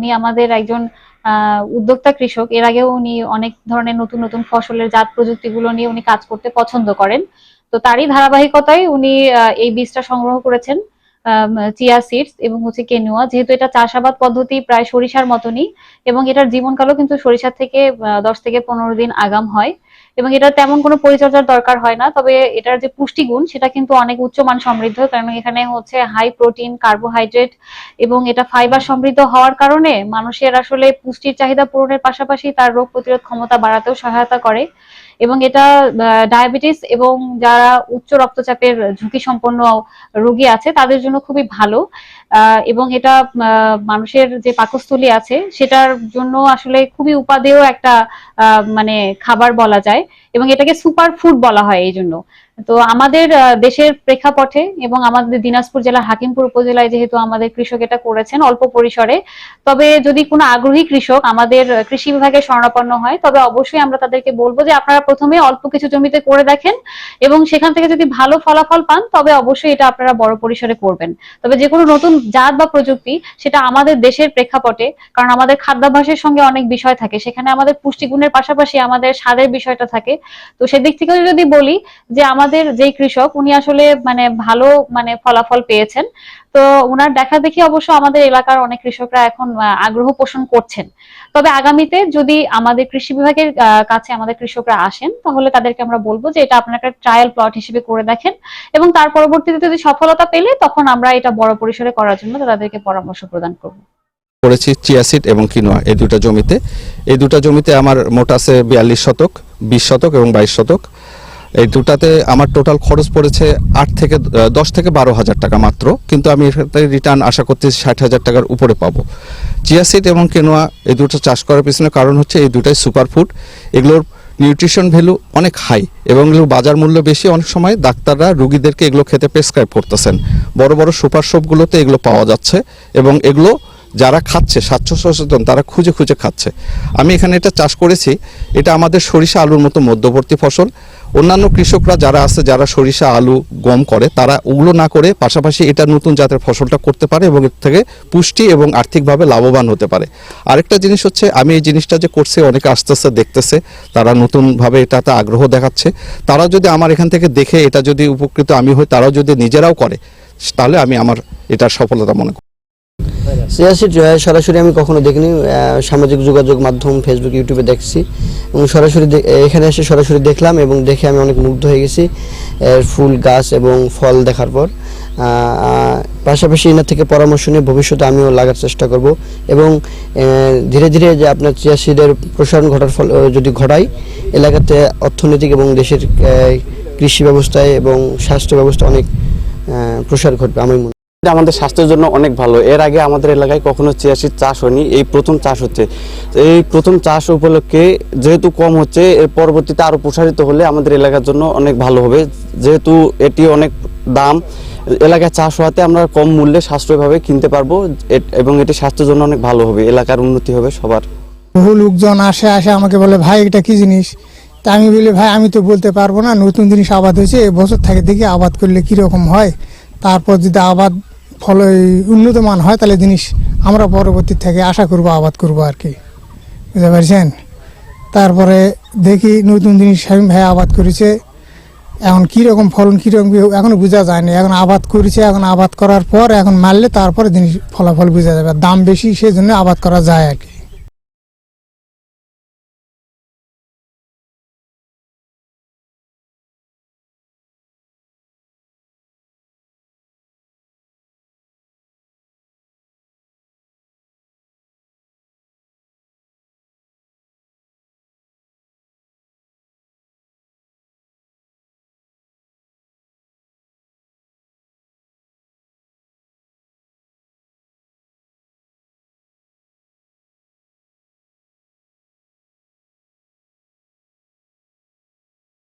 উনি আমাদের একজন উদ্যোক্তা কৃষক। এর আগেও উনি অনেক ধরনের নতুন নতুন ফসলের জাত প্রযুক্তিগুলো নিয়ে উনি কাজ করতে পছন্দ করেন। তো তারই ধারাবাহিকতায় উনি এই বীজটা সংগ্রহ করেছেন চিয়া সিডস এবং হচ্ছে কেনুয়া। যেহেতু এটা চাষাবাদ পদ্ধতি প্রায় সরিষার মতনই এবং এটার জীবনকালও কিন্তু সরিষার থেকে দশ থেকে পনেরো দিন আগাম হয়। এবং এটা তেমন কোনো পরিচর্যার দরকার হয় না, তবে এটার যে পুষ্টিগুণ, সেটা কিন্তু অনেক উচ্চমান সমৃদ্ধ, কারণ এখানে হচ্ছে হাই প্রোটিন কার্বোহাইড্রেট এবং এটা ফাইবার সমৃদ্ধ হওয়ার কারণে মানুষের আসলে পুষ্টির চাহিদা পূরণের পাশাপাশি তার রোগ প্রতিরোধ ক্ষমতা বাড়াতেও সহায়তা করে এবং এটা ডায়াবেটিস এবং যারা উচ্চ রক্তচাপের ঝুঁকি সম্পন্ন রোগী আছে, তাদের জন্য খুবই ভালো। এবং এটা মানুষের যে পাকস্থলী আছে, সেটার জন্য আসলে খুবই উপাদেয় একটা মানে খাবার বলা যায়। এবং এটাকে সুপার ফুড বলা হয় এই জন্য তো আমাদের দেশের প্রেক্ষাপটে এবং আমাদের দিনাজপুর জেলার হাকিমপুর উপজেলায় যেহেতু আমাদের কৃষক এটা করেছেন অল্প পরিসরে, তবে যদি কোনো আগ্রহী কৃষক আমাদের কৃষি বিভাগে শরণাপন্ন হয়, তবে অবশ্যই আমরা তাদেরকে বলব যে আপনারা প্রথমে অল্প কিছু জমিতে করে দেখেন এবং সেখান থেকে যদি ভালো ফলাফল পান, তবে অবশ্যই এটা আপনারা বড় পরিসরে করবেন। তবে যে কোনো নতুন জাত বা প্রযুক্তি, সেটা আমাদের দেশের প্রেক্ষাপটে, কারণ আমাদের খাদ্যাভ্যাসের সঙ্গে অনেক বিষয় থাকে, সেখানে আমাদের পুষ্টিগুণের পাশাপাশি আমাদের স্বাদের বিষয়টা থাকে। তো সেদিক থেকে যদি বলি যে আমাদের যেই কৃষক, উনি আসলে মানে ভালো মানে ফলাফল পেয়েছেন। তো ওনার দেখা দেখি অবশ্য আমাদের এলাকার অনেক কৃষকরা এখন আগ্রহ পোষণ করছেন। তবে আগামীতে যদি আমাদের কৃষি বিভাগের কাছে আমাদের কৃষকরা আসেন, তাহলে তাদেরকে আমরা বলব যে এটা আপনার একটা ট্রায়াল প্লট হিসেবে করে দেখেন এবং তার পরবর্তীতে যদি সফলতা পেলে, তখন আমরা এটা বড় পরিসরে করার জন্য তাদেরকে পরামর্শ প্রদান করব। করেছি চিয়াসিড এবং কিনোয়া এই দুটো জমিতে। এই দুটা জমিতে আমার মোট আছে বিয়াল্লিশ শতক, বিশ শতক এবং বাইশ শতক। এই দুটাতে আমার টোটাল খরচ পড়েছে আট থেকে দশ থেকে বারো হাজার টাকা মাত্র, কিন্তু আমি এটাতে রিটার্ন আশা করছি ষাট হাজার টাকার উপরে পাবো। চিয়াসিড এবং কেনোয়া এই দুটো চাষ করার পিছনে কারণ হচ্ছে এই দুটাই সুপারফুড এগুলোর নিউট্রিশন ভ্যালু অনেক হাই এবং এগুলোর বাজার মূল্য বেশি। অনেক সময় ডাক্তাররা রুগীদেরকে এগুলো খেতে প্রেসক্রাইব করতেছেন। বড় বড় সুপার শপগুলোতে এগুলো পাওয়া যাচ্ছে এবং এগুলো যারা খাচ্ছে, স্বাস্থ্য সচেতন, তারা খুঁজে খুঁজে খাচ্ছে। আমি এখানে এটা চাষ করেছি। এটা আমাদের সরিষা আলুর মতো মধ্যবর্তী ফসল। অন্যান্য কৃষকরা যারা আছে, যারা সরিষা আলু গম করে, তারা ওগুলো না করে পাশাপাশি এটা নতুন জাতের ফসলটা করতে পারে এবং এর থেকে পুষ্টি এবং আর্থিকভাবে লাভবান হতে পারে। আরেকটা জিনিস হচ্ছে, আমি এই জিনিসটা যে করছে, অনেকে আস্তে আস্তে দেখতেছে, তারা নতুনভাবে এটাতে আগ্রহ দেখাচ্ছে। তারা যদি আমার এখান থেকে দেখে, এটা যদি উপকৃত আমি হই, তারাও যদি নিজেরাও করে, তাহলে আমি আমার এটার সফলতা মনে করি। সিয়াসি সরাসরি আমি কখনো দেখিনি সামাজিক যোগাযোগ মাধ্যম ফেসবুক ইউটিউবে দেখছি। এবং সরাসরি এখানে এসে সরাসরি দেখলাম এবং দেখে আমি অনেক মুগ্ধ হয়ে গেছি, এর ফুল গাছ এবং ফল দেখার পর। পাশাপাশি এনার থেকে পরামর্শ নিয়ে ভবিষ্যতে আমিও লাগার চেষ্টা করব এবং ধীরে ধীরে যে আপনার চিয়াসিডের প্রসারণ ঘটার ফল যদি ঘটাই, এলাকাতে অর্থনৈতিক এবং দেশের কৃষি ব্যবস্থায় এবং স্বাস্থ্য ব্যবস্থা অনেক প্রসার ঘটবে, আমি মনে আমাদের স্বাস্থ্যের জন্য অনেক ভালো। এর আগে আমাদের এলাকায় কখনো চিয়াশির চাষ হয়নি, এই প্রথম চাষ হচ্ছে। এই প্রথম চাষ উপলক্ষে যেহেতু কম হচ্ছে, এর পরবর্তীতে আরও প্রসারিত হলে আমাদের এলাকার জন্য অনেক ভালো হবে। যেহেতু এটি অনেক দাম, এলাকায় চাষ হওয়াতে আমরা কম মূল্যে সাশ্রয়ভাবে কিনতে পারব এবং এটি স্বাস্থ্যের জন্য অনেক ভালো হবে, এলাকার উন্নতি হবে সবার। বহু লোকজন আসে আসে আমাকে বলে, ভাই, এটা কি জিনিস? তা আমি বলি, ভাই, আমি তো বলতে পারব না, নতুন জিনিস আবাদ হয়েছে এবছর থেকে দেখি আবাদ করলে কীরকম হয়? তারপর যদি আবাদ ফল উন্নত মান হয়, তাহলে জিনিস আমরা পরবর্তী থেকে আশা করব, আবাদ করব আর কি। বুঝতে পারছেন? তারপরে দেখি নতুন জিনিস শামিম ভাই আবাদ করেছে। এখন কীরকম ফলন কীরকম এখন এখনও বোঝা যায়নি এখন আবাদ করেছে, এখন আবাদ করার পর, এখন মারলে তারপরে জিনিস ফলাফল বোঝা যাবে। দাম বেশি সেই জন্য আবাদ করা যায় আর কি।